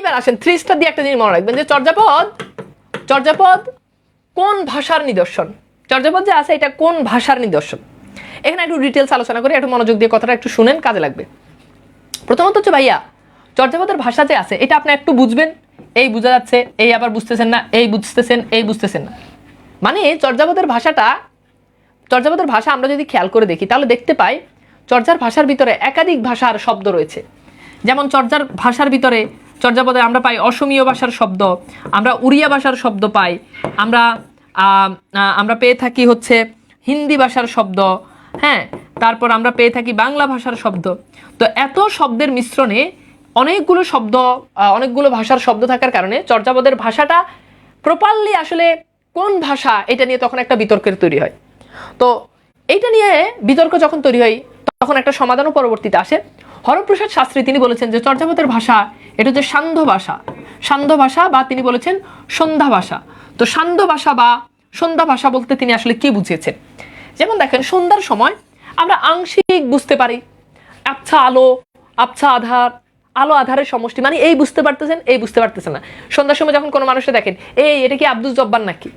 এইবার আসেন three star দিয়ে একটা জিনিস মনে রাখবেন যে চর্যাপদ চর্যাপদ কোন ভাষার নিদর্শন? চর্যাপদ যে আছে, এটা কোন ভাষার নিদর্শন? এখানে একটু ডিটেলস আলোচনা করি, একটু মনোযোগ দিয়ে কথাটা একটু শুনেন, কাজে লাগবে। প্রথমত হচ্ছে ভাইয়া, চর্যাপদের ভাষা যে আছে, এটা আপনি একটু বুঝবেন। এই বোঝা যাচ্ছে, এই আবার বুঝতেছেন না, এই বুঝতেছেন এই বুঝতেছেন না। মানে চর্যাপদের ভাষাটা, চর্যাপদের ভাষা আমরা যদি খেয়াল করে দেখি, তাহলে দেখতে পাই, চর্যার ভাষার ভিতরে একাধিক ভাষার শব্দ রয়েছে। যেমন চর্যার ভাষার ভিতরে চর্যাপদে আমরা পাই অসমীয় ভাষার শব্দ, আমরা উড়িয়া ভাষার শব্দ পাই, আমরা আমরা পেয়ে থাকি হচ্ছে হিন্দি ভাষার শব্দ হ্যাঁ তারপর আমরা পেয়ে থাকি বাংলা ভাষার শব্দ। তো এত শব্দের মিশ্রণে অনেকগুলো শব্দ অনেকগুলো ভাষার শব্দ থাকার কারণে চর্যাপদের ভাষাটা প্রপারলি আসলে কোন ভাষা এটা নিয়ে তখন একটা বিতর্কের তৈরি হয়। তো এইটা নিয়ে বিতর্ক যখন তৈরি হয়, তখন একটা সমাধানও পরবর্তীতে আসে। হরপ্রসাদ শাস্ত্রী, তিনি বলেছেন যে চর্যাপদের ভাষা, এটা হচ্ছে সান্ধ্য ভাষা। সান্ধ্য ভাষা বা তিনি বলেছেন সন্ধ্যা ভাষা। তো সান্ধ্য ভাষা বা সন্ধ্যা ভাষা বলতে তিনি আসলে কি বুঝিয়েছেন? যেমন দেখেন, সন্ধ্যার সময় আমরা আংশিক বুঝতে পারি। আবছা আলো আবছা আধার, আলো, আধারের সমষ্টি মানে এই বুঝতে পারতেছেন, এই বুঝতে পারতেছেন না। সন্ধ্যার সময় যখন কোনো মানুষে দেখেন, এই, এটা কি আব্দুল জব্বার নাকি?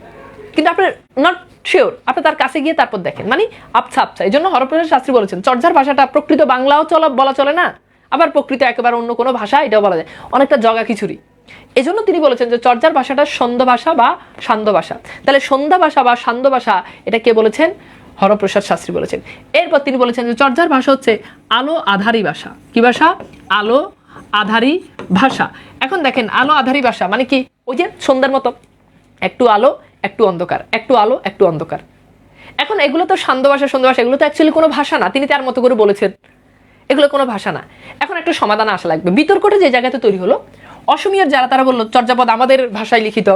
কিন্তু আপনার নট শিওর আপনি তার কাছে গিয়ে তারপর দেখেন। মানে আবছা আবছা এই জন্য হরপ্রসাদ শাস্ত্রী বলেছেন, চর্যার ভাষাটা প্রকৃত বাংলাও চলা, বলা চলে না? আবার প্রকৃত একেবারে অন্য কোনো ভাষা, এটাও বলা যায়। অনেকটা জগা খিচুড়ি। এজন্য তিনি বলেছেন যে চর্যার ভাষাটা সন্ধ্যা ভাষা বা সান্ধ্য ভাষা। তাহলে সন্ধ্যা ভাষা বা সান্ধ্য ভাষা, এটা কে বলেছেন? হরপ্রসাদ শাস্ত্রী বলেছেন। এরপর তিনি বলেছেন যে চর্যার ভাষা হচ্ছে আলো আধারী ভাষা। কি ভাষা? আলো আধারী ভাষা। এখন দেখেন, আলো আধারী ভাষা মানে কি? ওই যে সন্ধ্যার মতো। একটু আলো একটু অন্ধকার, একটু আলো, একটু অন্ধকার। এখন এগুলো তো সান্ধ্য ভাষা সন্ধ্যা ভাষা, এগুলো তো অ্যাকচুয়ালি কোনো ভাষা না। তিনি তার মতো করে বলেছেন। এগুলো কোনো ভাষা না। এখন একটা সমাধান আসা লাগবে। বিতর্কটা যে জায়গাতে তৈরি হলো, অসমীয়ার যারা তারা বলল, চর্যাপদ আমাদের ভাষায় লিখিত।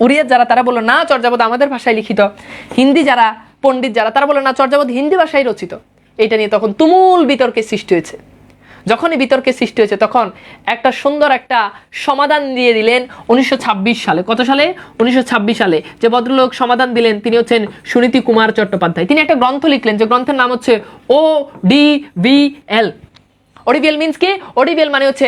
উড়িয়ার যারা তারা বলল, না, চর্যাপদ আমাদের ভাষায় লিখিত। হিন্দি যারা, পণ্ডিত যারা, তারা বলল, না, চর্যাপদ হিন্দি ভাষায় রচিত। এটা নিয়ে তখন তুমুল বিতর্কের সৃষ্টি হয়েছে। যখনই বিতর্কের সৃষ্টি হয়েছে, তখন একটা সুন্দর একটা সমাধান দিয়ে দিলেন উনিশশো ছাব্বিশ সালে। কত সালে? উনিশশো ছাব্বিশ সালে। যে ভদ্রলোক সমাধান দিলেন, তিনি হচ্ছেন সুনীতি কুমার চট্টোপাধ্যায়। তিনি একটা গ্রন্থ লিখলেন, যে গ্রন্থের নাম হচ্ছে O D V L ODVL means কি? ওডিভিএল মানে হচ্ছে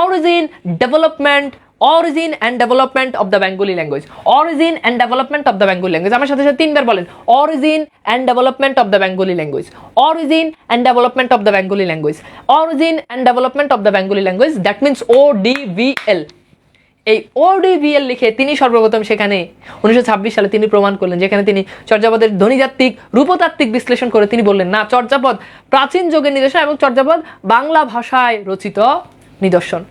origin development origin and development of the Bengali language origin and development of the Bengali language আমার সাথে সাথে তিনবার বলেন। Origin and development of the Bengali language origin and development of the Bengali language origin and development of the Bengali language that means O D V L এই ODVL লিখে তিনি সর্বপ্রথম সেখানে উনিশশো ছাব্বিশ সালে তিনি প্রমাণ করলেন, যেখানে তিনি চর্যাপদের ধ্বনিতাত্ত্বিক, রূপতাত্ত্বিক বিশ্লেষণ করে তিনি বললেন, না, চর্যাপদ প্রাচীন যুগের নিদর্শন এবং চর্যাপদ বাংলা ভাষায় রচিত নিদর্শন।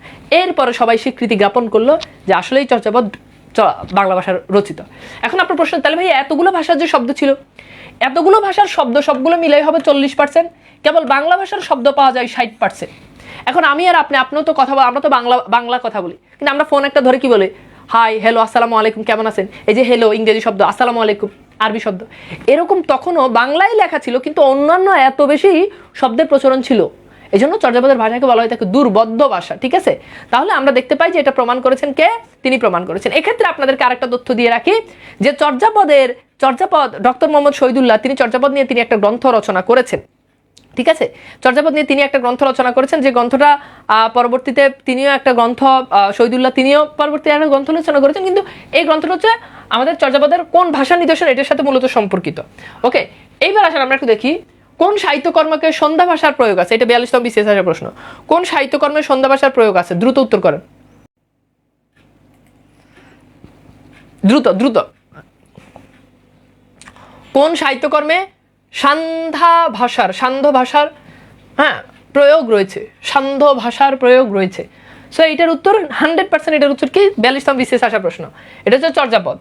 এরপরে সবাই স্বীকৃতি জ্ঞাপন করল যে আসলেই চর্যাপদ বাংলা ভাষার রচিত। এখন আপনার প্রশ্ন, তাহলে ভাই এতগুলো ভাষার যে শব্দ ছিল, এতগুলো ভাষার শব্দ সবগুলো মিলাই হবে চল্লিশ পার্সেন্ট কেবল বাংলা ভাষার শব্দ পাওয়া যায় ষাট পার্সেন্ট এখন আমি আর আপনি, আপনিও তো কথা আমরা তো বাংলা বাংলা কথা বলি। কিন্তু আমরা ফোন একটা ধরে কি বলে? হাই হ্যালো আসসালামু আলাইকুম, কেমন আছেন? এই যে হ্যালো ইংরেজি শব্দ, আসসালামু আলাইকুম আরবি শব্দ। এরকম তখনও বাংলায় লেখা ছিল, কিন্তু অন্যান্য এত বেশি শব্দের প্রচলন ছিল। এই জন্য চর্যাপদের ভাষাকে বলা হয় তাকে দুর্বদ্ধ ভাষা, ঠিক আছে? তাহলে আমরা দেখতে পাই যে এটা প্রমাণ করেছেন কে? তিনি প্রমাণ করেছেন। এক্ষেত্রে আপনাদেরকে আরেকটা তথ্য দিয়ে রাখি, যে চর্যাপদের, চর্যাপদ ডক্টর মোহাম্মদ শহীদুল্লাহ, তিনি চর্যাপদ নিয়ে তিনি একটা গ্রন্থ রচনা করেছেন, ঠিক আছে? চর্যাপদ নিয়ে তিনি একটা গ্রন্থ রচনা করেছেন, যে গ্রন্থটা পরবর্তীতে তিনিও একটা গ্রন্থ শহীদুল্লাহ তিনিও পরবর্তী একটা গ্রন্থ রচনা করেছেন, কিন্তু এই গ্রন্থটা হচ্ছে আমাদের চর্যাপদের কোন ভাষা নিদর্শন এটার সাথে মূলত সম্পর্কিত। ওকে, এইবার আসলে আমরা একটু দেখি কোন সাহিত্যকর্মকে সন্ধ্যা ভাষার প্রয়োগ আছে? এটা বিয়াল্লিশতম বিশেষ ভাষার প্রশ্ন। কোন সাহিত্যকর্মে সন্ধ্যা ভাষার প্রয়োগ আছে? দ্রুত উত্তর করেন। দ্রুত দ্রুত। কোন সাহিত্যকর্মে সান্ধ্যা ভাষার, সান্ধ্য ভাষার হ্যাঁ প্রয়োগ রয়েছে? সান্ধ্য ভাষার প্রয়োগ রয়েছে। সো এটার উত্তর হান্ড্রেড পার্সেন্ট এটার উত্তর কি? বিয়াল্লিশতম বিশেষ আসা প্রশ্ন। এটা হচ্ছে চর্যাপদ।